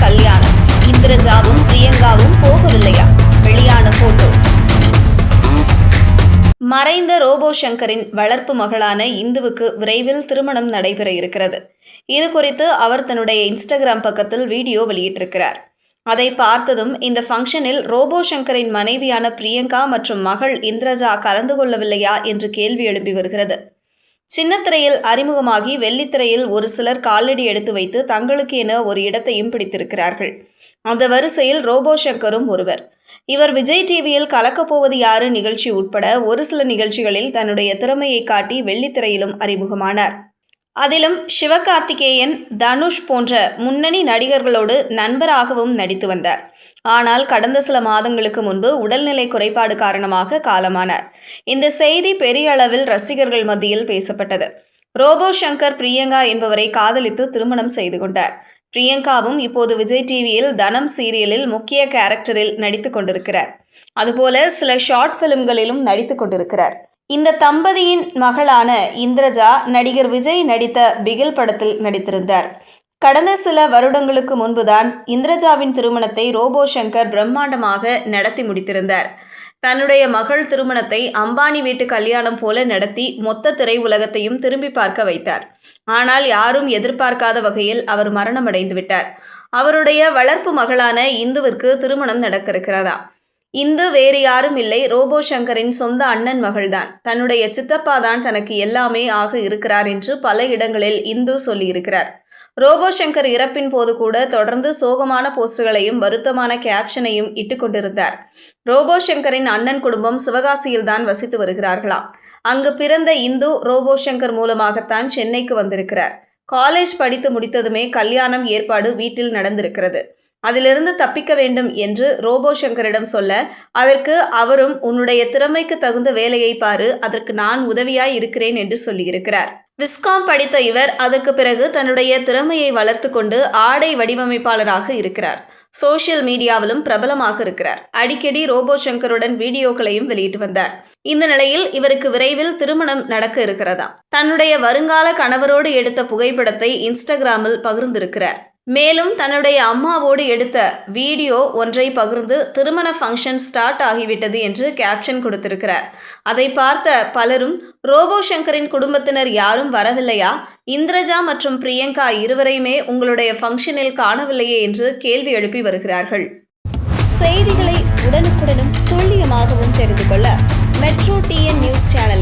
கல்யாணம். இந்திரஜாவும் பிரியங்காவும் போகவில்லையா? வெளியான போட்டோஸ் மறைந்த ரோபோ சங்கரின் வளர்ப்பு மகளான இந்துவுக்கு விரைவில் திருமணம் நடைபெற இருக்கிறது. இது குறித்து அவர் தன்னுடைய இன்ஸ்டாகிராம் பக்கத்தில் வீடியோ வெளியிட்டிருக்கிறார். அதை பார்த்ததும் இந்த ஃபங்க்ஷனில் ரோபோ சங்கரின் மனைவியான பிரியங்கா மற்றும் மகள் இந்திரஜா கலந்து கொள்ளவில்லையா? என்று கேள்வி எழுப்பி வருகிறது. சின்னத்திரையில் அறிமுகமாகி வெள்ளித்திரையில் ஒரு சிலர் காலடி எடுத்து வைத்து தங்களுக்கு என ஒரு இடத்தையும் பிடித்திருக்கிறார்கள். அந்த வரிசையில் ரோபோ சங்கரும் ஒருவர். இவர் விஜய் டிவியில் கலக்கப்போவது யாரு நிகழ்ச்சி உட்பட ஒரு சில நிகழ்ச்சிகளில் தன்னுடைய திறமையை காட்டி வெள்ளித்திரையிலும் அறிமுகமானார். அதிலும் சிவகார்த்திகேயன் தனுஷ் போன்ற முன்னணி நடிகர்களோடு நண்பராகவும் நடித்து வந்தார். ஆனால் கடந்த சில மாதங்களுக்கு முன்பு உடல்நிலை குறைபாடு காரணமாக காலமானார். இந்த செய்தி பெரிய அளவில் ரசிகர்கள் மத்தியில் பேசப்பட்டது. ரோபோ சங்கர் பிரியங்கா என்பவரை காதலித்து திருமணம் செய்து கொண்டார். பிரியங்காவும் இப்போது விஜய் டிவியில் தனம் சீரியலில் முக்கிய கேரக்டரில் நடித்து கொண்டிருக்கிறார். அதுபோல சில ஷார்ட் ஃபிலிம்களிலும் நடித்து கொண்டிருக்கிறார். இந்த தம்பதியின் மகளான இந்திரஜா நடிகர் விஜய் நடித்த பிகில் படத்தில் நடித்திருந்தார். கடந்த சில வருடங்களுக்கு முன்புதான் இந்திரஜாவின் திருமணத்தை ரோபோ சங்கர் பிரம்மாண்டமாக நடத்தி முடித்திருந்தார். தன்னுடைய மகள் திருமணத்தை அம்பானி வீட்டு கல்யாணம் போல நடத்தி மொத்த திரையுலகத்தையும் திரும்பி பார்க்க வைத்தார். ஆனால் யாரும் எதிர்பார்க்காத வகையில் அவர் மரணமடைந்து விட்டார். அவருடைய வளர்ப்பு மகளான இந்துவிற்கு திருமணம் நடக்க இருக்கிறதா இந்து வேறு யாரும் இல்லை. ரோபோ சங்கரின் சொந்த அண்ணன் மகள்தான். தன்னுடைய சித்தப்பா தான் தனக்கு எல்லாமே ஆக இருக்கிறார் என்று பல இடங்களில் இந்து சொல்லியிருக்கிறார். ரோபோ சங்கர் இறப்பின் போது கூட தொடர்ந்து சோகமான போஸ்டுகளையும் வருத்தமான கேப்ஷனையும் இட்டுக்கொண்டிருந்தார் ரோபோ சங்கரின் அண்ணன் குடும்பம் சிவகாசியில் தான் வசித்து வருகிறார்களாம். அங்கு பிறந்த இந்து ரோபோ சங்கர் மூலமாகத்தான் சென்னைக்கு வந்திருக்கிறார். காலேஜ் படித்து முடித்ததுமே கல்யாணம் ஏற்பாடு வீட்டில் நடந்திருக்கிறது. அதிலிருந்து தப்பிக்க வேண்டும் என்று ரோபோ சங்கரிடம் சொல்ல அதற்கு அவரும் உன்னுடைய திறமைக்கு தகுந்த வேலையை பாரு அதற்கு நான் உதவியாய் இருக்கிறேன் என்று சொல்லியிருக்கிறார். விஸ்காம் படித்த இவர் அதற்கு பிறகு தன்னுடைய திறமையை வளர்த்து கொண்டு ஆடை வடிவமைப்பாளராக இருக்கிறார். சோஷியல் மீடியாவிலும் பிரபலமாக இருக்கிறார். அடிக்கடி ரோபோ சங்கருடன் வீடியோக்களையும் வெளியிட்டு வந்தார். இந்த நிலையில் இவருக்கு விரைவில் திருமணம் நடக்க இருக்கிறதா தன்னுடைய வருங்கால கணவரோடு எடுத்த புகைப்படத்தை இன்ஸ்டாகிராமில் பகிர்ந்திருக்கிறார். மேலும் தன்னுடைய அம்மாவோடு எடுத்த வீடியோ ஒன்றை பகிர்ந்து திருமண ஃபங்க்ஷன் ஸ்டார்ட் ஆகிவிட்டது என்று கேப்ஷன் கொடுத்திருக்கிறார். அதை பார்த்த பலரும் ரோபோ சங்கரின் குடும்பத்தினர் யாரும் வரவில்லையா? இந்திரஜா மற்றும் பிரியங்கா இருவரையுமே உங்களுடைய ஃபங்க்ஷனில் காணவில்லையே என்று கேள்வி எழுப்பி வருகிறார்கள். செய்திகளை உடனுக்குடனும் துல்லியமாகவும் தெரிந்து கொள்ள மெட்ரோ டிஎன் நியூஸ் சேனல்